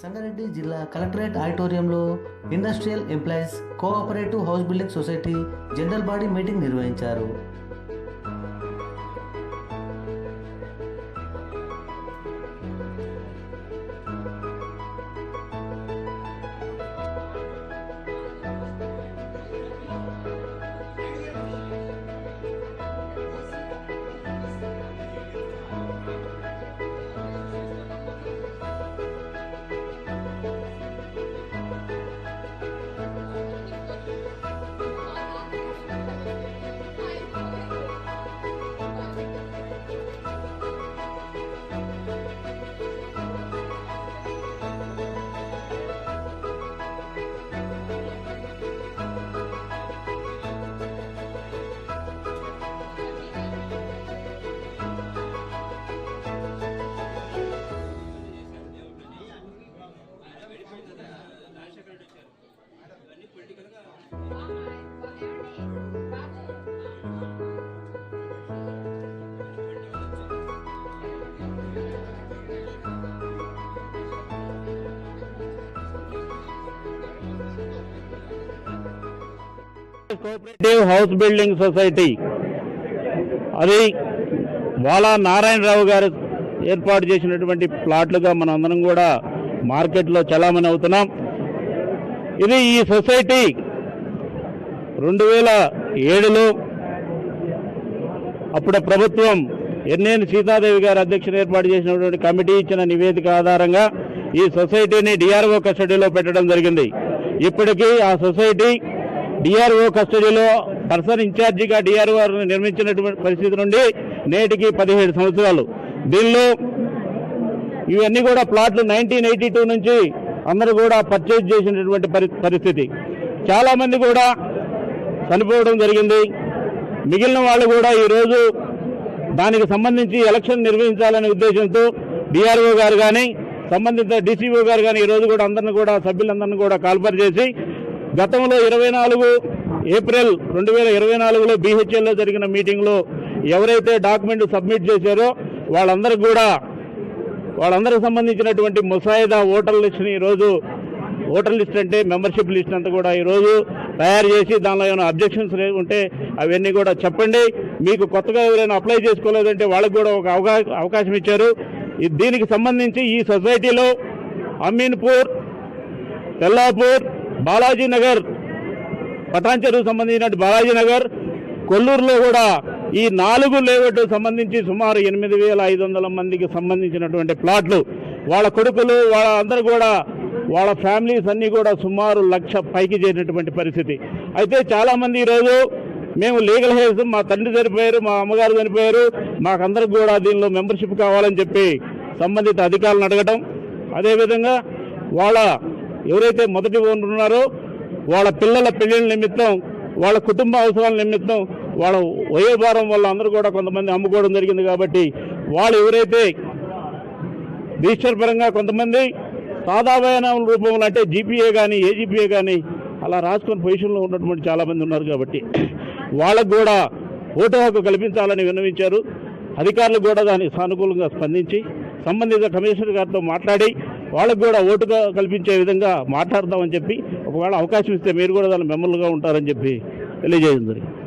సంగారెడ్డి జిల్లా కలెక్టరేట్ ఆడిటోరియంలో industrial employees cooperative house building society general body meeting నిర్వహించారు. Cooperative house building society అది వాలా నారాయణరావు గారు ఏర్పాటు చేసినటువంటి ప్లాట్లుగా మనం అందరం కూడా మార్కెట్లో చలామణి అవుతున్నాం. ఇది ఈ సొసైటీ రెండు వేల ఏడులో అప్పుడు ప్రభుత్వం ఎన్నేని సీతాదేవి గారు అధ్యక్షులు ఏర్పాటు చేసినటువంటి కమిటీ ఇచ్చిన నివేదిక ఆధారంగా ఈ సొసైటీని డిఆర్ఓ కస్టడీలో పెట్టడం జరిగింది. ఇప్పటికీ ఆ సొసైటీ డిఆర్ఓ కస్టడీలో పర్సన్ ఇన్ఛార్జిగా డిఆర్ఓ నిర్మించినటువంటి పరిస్థితి నుండి నేటికి పదిహేడు సంవత్సరాలు. దీనిలో ఇవన్నీ కూడా ప్లాట్లు నైన్టీన్ ఎయిటీ టూ నుంచి అందరూ కూడా పర్చేజ్ చేసినటువంటి పరి పరిస్థితి. చాలామంది కూడా చనిపోవడం జరిగింది. మిగిలిన వాళ్ళు కూడా ఈరోజు దానికి సంబంధించి ఎలక్షన్ నిర్వహించాలనే ఉద్దేశంతో డిఆర్ఓ గారు కానీ సంబంధిత డీసీఓ గారు కానీ ఈరోజు కూడా అందరిని కూడా సభ్యులందరినీ కూడా కాల్పర్ చేసి గతంలో ఇరవై నాలుగు ఏప్రిల్ రెండు వేల ఇరవై నాలుగులో బీహెచ్ఎల్లో జరిగిన మీటింగ్లో ఎవరైతే డాక్యుమెంట్ సబ్మిట్ చేశారో వాళ్ళందరికీ కూడా వాళ్ళందరికి సంబంధించినటువంటి ముసాయిదా ఓటర్ లిస్ట్ని ఈరోజు ఓటర్ లిస్ట్ అంటే మెంబర్షిప్ లిస్ట్ అంతా కూడా ఈరోజు తయారు చేసి దానిలో ఏమైనా అబ్జెక్షన్స్ ఉంటే అవన్నీ కూడా చెప్పండి. మీకు కొత్తగా ఎవరైనా అప్లై చేసుకోలేదంటే వాళ్ళకి కూడా ఒక అవకాశం ఇచ్చారు. ఈ- దీనికి సంబంధించి ఈ సొసైటీలో అమీన్పూర్ తెల్లాపూర్ బాలాజీ నగర్ పటాన్చెరువు సంబంధించినటువంటి బాలాజీ నగర్ కొల్లూరులో కూడా ఈ నాలుగు లేఅవుట్ సంబంధించి సుమారు ఎనిమిది వేల ఐదు వందల మందికి సంబంధించినటువంటి ప్లాట్లు. వాళ్ళ కొడుకులు వాళ్ళ అందరూ కూడా వాళ్ళ ఫ్యామిలీస్ అన్నీ కూడా సుమారు లక్ష పైకి చేరినటువంటి పరిస్థితి. అయితే చాలామంది ఈరోజు మేము లీగల్ హెల్త్ మా తండ్రి చనిపోయారు మా అమ్మగారు చనిపోయారు మాకందరికి కూడా దీనిలో మెంబర్షిప్ కావాలని చెప్పి సంబంధిత అధికారులను అడగటం. అదేవిధంగా వాళ్ళ ఎవరైతే మొదటి ఓనర్ ఉన్నారో వాళ్ళ పిల్లల పెళ్ళిళ్ళ నిమిత్తం వాళ్ళ కుటుంబ అవసరాల నిమిత్తం వాళ్ళ వయోభారం వల్ల అందరూ కూడా కొంతమంది అమ్ముకోవడం జరిగింది కాబట్టి వాళ్ళు ఎవరైతే రిజిస్టర్ పరంగా కొంతమంది సాదావయన రూపంలో అంటే జీపీఏ కానీ ఏజీపీఏ కానీ అలా రాసుకొని పొజిషన్లో ఉన్నటువంటి చాలామంది ఉన్నారు కాబట్టి వాళ్ళకు కూడా ఓటు హక్కు కల్పించాలని విన్నవించారు. అధికారులు కూడా దానికి సానుకూలంగా స్పందించి సంబంధిత కమిషనర్ గారితో మాట్లాడి వాళ్ళకు కూడా ఓటుగా కల్పించే విధంగా మాట్లాడదామని చెప్పి ఒకవేళ అవకాశం ఇస్తే మీరు కూడా దాని మెంబర్లుగా ఉంటారని చెప్పి తెలియజేయడం జరిగింది.